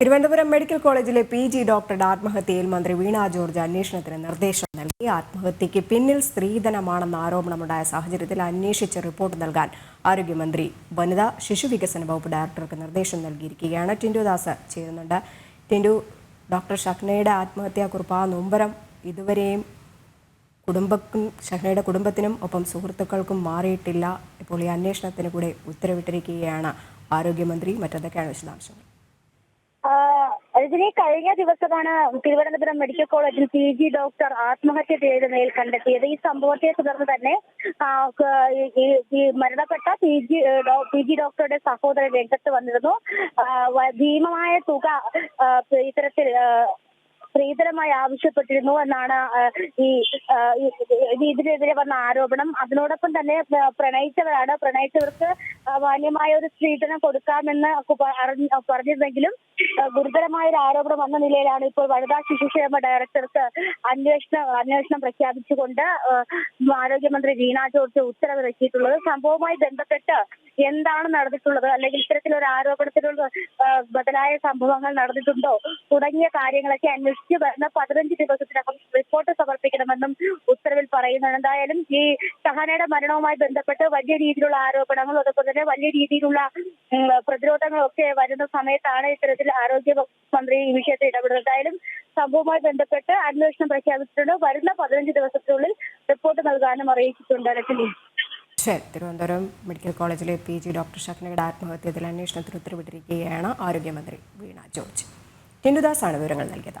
Thiruvananthapuram medical കോളേജിലെ P G ഡോക്ടറുടെ ആത്മഹത്യയിൽ മന്ത്രി വീണ ജോർജ് അന്വേഷണത്തിന് നിർദ്ദേശം നൽകി. ആത്മഹത്യയ്ക്ക് പിന്നിൽ സ്ത്രീധനമാണെന്ന ആരോപണമുണ്ടായ സാഹചര്യത്തിൽ അന്വേഷിച്ച് റിപ്പോർട്ട് നൽകാൻ ആരോഗ്യമന്ത്രി വനിതാ ശിശു വികസന വകുപ്പ് ഡയറക്ടർക്ക് നിർദ്ദേശം നൽകിയിരിക്കുകയാണ്. ടിൻഡുദാസ് ചേരുന്നുണ്ട്. ടിൻഡു ഡോക്ടർ ഷഹ്നയുടെ ആത്മഹത്യാക്കുറിപ്പ് ആ നൊമ്പരം ഇതുവരെയും കുടുംബക്കും ഷഹ്നയുടെ കുടുംബത്തിനും ഒപ്പം സുഹൃത്തുക്കൾക്കും മാറിയിട്ടില്ല. ഇപ്പോൾ ഈ അന്വേഷണത്തിന് കൂടെ ഉത്തരവിട്ടിരിക്കുകയാണ് ആരോഗ്യമന്ത്രി. മറ്റെന്തൊക്കെയാണ് വിശദാംശങ്ങൾ? ഇതിനെ കഴിഞ്ഞ ദിവസമാണ് തിരുവനന്തപുരം മെഡിക്കൽ കോളേജിൽ പി ജി ഡോക്ടർ ആത്മഹത്യ ചെയ്ത നിലയിൽ കണ്ടെത്തിയത്. ഈ സംഭവത്തെ തുടർന്ന് തന്നെ മരണപ്പെട്ട പി ജി പി ജി ഡോക്ടറുടെ സഹോദരൻ രംഗത്ത് വന്നിരുന്നു. ഭീമമായ തുക ഇത്തരത്തിൽ സ്ത്രീതരമായി ആവശ്യപ്പെട്ടിരുന്നു എന്നാണ് ഈ ഇതിനെതിരെ വന്ന ആരോപണം. അതിനോടൊപ്പം തന്നെ പ്ര- പ്രണയിച്ചവരാണ്. പ്രണയിച്ചവർക്ക് മാന്യമായ ഒരു സ്ത്രീധനം കൊടുക്കാമെന്ന് പറഞ്ഞിരുന്നെങ്കിലും ഗുരുതരമായ ഒരു ആരോപണം വന്ന നിലയിലാണ് ഇപ്പോൾ വനിതാ ശിശുക്ഷേമ ഡയറക്ടർക്ക് അന്വേഷണ അന്വേഷണം പ്രഖ്യാപിച്ചുകൊണ്ട് ആരോഗ്യമന്ത്രി വീണ ജോർജ് ഉത്തരവിറക്കിയിട്ടുള്ളത്. സംഭവവുമായി ബന്ധപ്പെട്ട് എന്താണ് നടന്നിട്ടുള്ളത്? അല്ലെങ്കിൽ ഇത്തരത്തിലൊരു ആരോപണത്തിനുള്ള ആ, ബദലായ സംഭവങ്ങൾ നടന്നിട്ടുണ്ടോ? തുടങ്ങിയ കാര്യങ്ങളൊക്കെ അന്വേഷിച്ച് വരുന്ന പതിനഞ്ച് ദിവസത്തിനകം റിപ്പോർട്ട് സമർപ്പിക്കണമെന്നും പറയുന്നുണ്ട്. എന്തായാലും ഈ സഹാനയുടെ മരണവുമായി ബന്ധപ്പെട്ട് വലിയ രീതിയിലുള്ള ആരോപണങ്ങളും അതുപോലെ തന്നെ വലിയ രീതിയിലുള്ള പ്രതിരോധങ്ങളൊക്കെ വരുന്ന സമയത്താണ് ഇത്തരത്തിൽ ആരോഗ്യ മന്ത്രി ഈ വിഷയത്തിൽ ഇടപെടുന്നത്. എന്തായാലും സംഭവവുമായി ബന്ധപ്പെട്ട് അന്വേഷണം പ്രഖ്യാപിച്ചിട്ടുണ്ട്. വരുന്ന പതിനഞ്ച് ദിവസത്തിനുള്ളിൽ റിപ്പോർട്ട് നൽകാനും അറിയിച്ചിട്ടുണ്ട് തിരുവനന്തപുരം മെഡിക്കൽ കോളേജിലെ പി ജി ഡോക്ടർ ഷഫ്നയുടെ ആത്മഹത്യത്തിൽ അന്വേഷണത്തിന് ഉത്തരവിട്ടിരിക്കുകയാണ് ആരോഗ്യമന്ത്രി വീണ ജോർജ്. ടിൻഡുദാസാണ് വിവരങ്ങൾ നൽകിയത്.